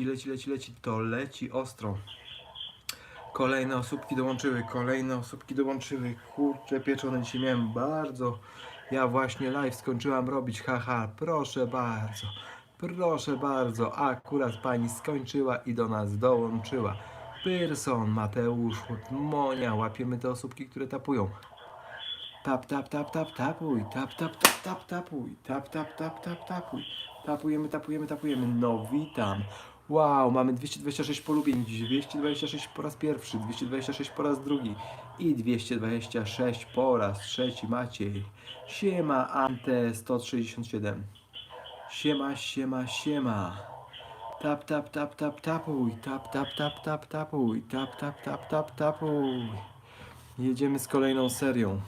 leci, leci, leci, to leci ostro. Kolejne osóbki dołączyły, kolejne osóbki dołączyły. Kurczę, pieczone dzisiaj miałem bardzo. Ja właśnie live skończyłam robić, haha, proszę bardzo. Proszę bardzo, akurat pani skończyła i do nas dołączyła. Pyrson, Mateusz, Monia, łapiemy te osóbki, które tapują. Tap, tap, tap, tap, tapuj, tap, tap, tap, tap, tapuj, tap, tap, tap, tap, tapuj. Tapujemy, tapujemy, tapujemy. No witam. Wow, mamy 226 polubień, 226 po raz pierwszy, 226 po raz drugi i 226 po raz trzeci Maciej. Siema Ante 167. Siema, siema, siema. Tap, tap, tap, tap, tapuj, tap, tap, tap, tap, tapuj, tap, tap, tap, tap, tapuj. Jedziemy z kolejną serią.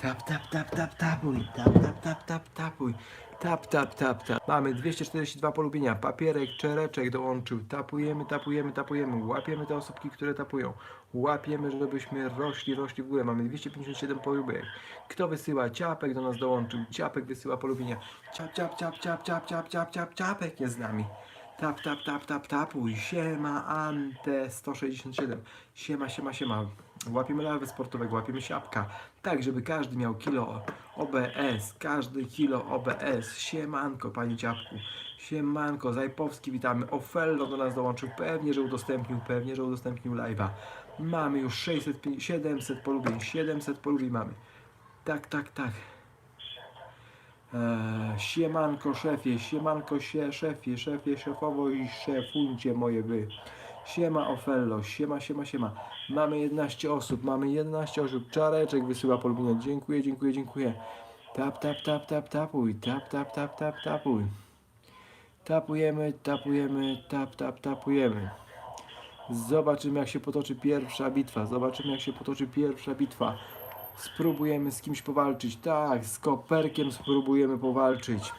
Tap, tap, tap, tap, tapuj, tap, tap, tap, tap, tapuj, tap, tap, tap, tap. Mamy 242 polubienia, papierek, czereczek dołączył, tapujemy, tapujemy, tapujemy, łapiemy te osobki, które tapują, łapiemy, żebyśmy rośli, rośli w górę, mamy 257 polubień. Kto wysyła? Ciapek do nas dołączył, Ciapek wysyła polubienia, ciap, ciap, ciap, ciap, ciap, ciap, ciap, ciap, Ciapek jest z nami. Tap, tap, tap, tap, tapuj, siema, Ante 167, siema, siema, siema. Łapiemy lawy sportowego, łapiemy siapka, tak żeby każdy miał kilo OBS, każdy kilo OBS. Siemanko, panie ciapku. Siemanko, Zajpowski, witamy. Ofello do nas dołączył, pewnie, że udostępnił, pewnie, że udostępnił live'a. Mamy już 600, 700 polubień, 700 polubień mamy. Tak, tak, tak. Eee, siemanko szefie, siemanko się, szefie, szefie, szefowo i szefuncie moje wy. Siema Ofello, siema, siema, siema. Mamy 11 osób, mamy 11 osób. Czareczek wysyła polubienia. Dziękuję, dziękuję, dziękuję. Tap, tap, tap, tap, tapuj. Tap, tap, tap, tap, tapuj. Tapujemy, tapujemy, tap, tap, tapujemy. Zobaczymy jak się potoczy pierwsza bitwa. Zobaczymy jak się potoczy pierwsza bitwa. Spróbujemy z kimś powalczyć. Tak, z koperkiem spróbujemy powalczyć.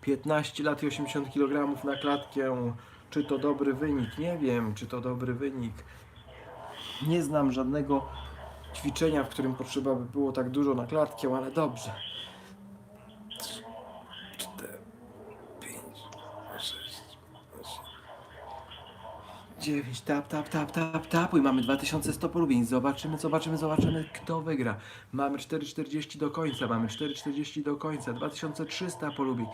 15 lat i 80 kg na klatkę. Czy to dobry wynik? Nie wiem, czy to dobry wynik. Nie znam żadnego ćwiczenia, w którym potrzeba by było tak dużo na klatkę, ale dobrze. 4, 5, 6, 9, tap, tap, tap, tap, tap. I mamy 2100 polubień. Zobaczymy, zobaczymy, zobaczymy, kto wygra. Mamy 4,40 do końca, mamy 4,40 do końca, 2300 polubień.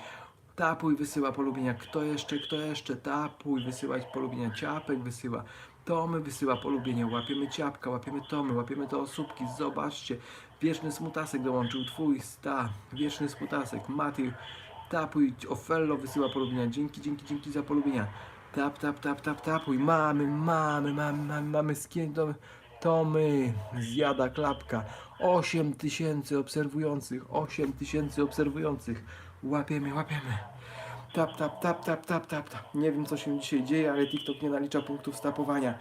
Tapuj wysyła polubienia. Kto jeszcze, kto jeszcze? Tapuj wysyłać polubienia. Ciapek wysyła. Tomy wysyła polubienia. Łapiemy ciapka, łapiemy tomy, łapiemy te osóbki. Zobaczcie. Wieczny smutasek dołączył. Twój sta. Wieczny smutasek. Matiej. Tapuj. Ofello wysyła polubienia. Dzięki, dzięki, dzięki za polubienia. Tap, tap, tap, tap, tapuj. Mamy, mamy, mamy, mamy, mamy do... Tomy, zjada klapka. 8 tysięcy obserwujących, 8 tysięcy obserwujących. Łapiemy, łapiemy. Tap, tap, tap, tap, tap, tap, tap. Nie wiem, co się dzisiaj dzieje, ale TikTok nie nalicza punktów stapowania.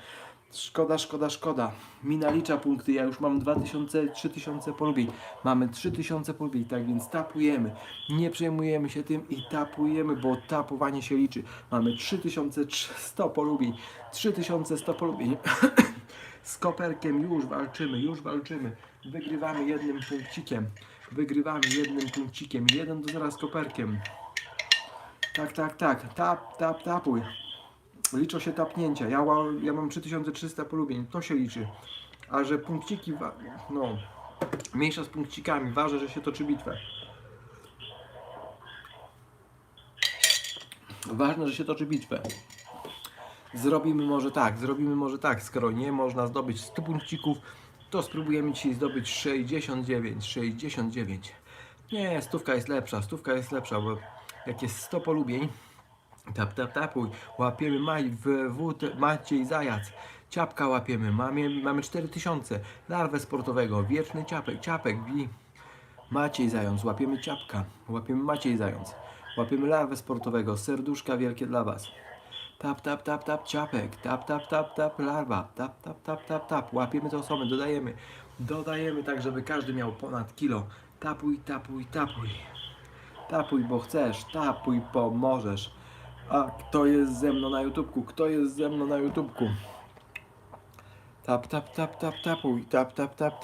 Szkoda, szkoda, szkoda. Mi nalicza punkty, ja już mam 2000, 3000 polubień. Mamy 3000 polubień, tak więc tapujemy. Nie przejmujemy się tym i tapujemy, bo tapowanie się liczy. Mamy 3100 polubień. 3100 polubień. Z koperkiem już walczymy, już walczymy. Wygrywamy jednym punkcikiem. Wygrywamy jednym punkcikiem. Jeden do zera z koperkiem. Tak, tak, tak. Tap, tap, tapuj. Liczą się tapnięcia. Ja, ja mam 3300 polubień. To się liczy. A że punkciki, no, mniejsza z punkcikami. Ważne, że się toczy bitwę. Ważne, że się toczy bitwę. Zrobimy może tak, zrobimy może tak, skoro nie można zdobyć 100 punkcików, to spróbujemy dzisiaj zdobyć 69, 69. Nie, stówka jest lepsza, stówka jest lepsza, bo jak jest 100 polubień, tap, tap, tapuj, łapiemy Maj, w, w, Maciej Zajac, ciapka łapiemy, mamy, mamy 4000, larwę sportowego, wieczny ciapek, ciapek, wi, Maciej Zając, łapiemy ciapka, łapiemy Maciej Zając, łapiemy larwę sportowego, serduszka wielkie dla Was. Tap, tap, tap, tap, ciapek, tap, tap, tap, tap, larwa, tap, tap, tap, tap, tap, łapiemy te osoby, dodajemy, dodajemy tak, żeby każdy miał ponad kilo. Tapuj, tapuj, tapuj. Tapuj, bo chcesz, tapuj, bo możesz. A kto jest ze mną na YouTubku? Kto jest ze mną na YouTubku? Tap, tap, tap, tap, tapuj, tap, tap, tap,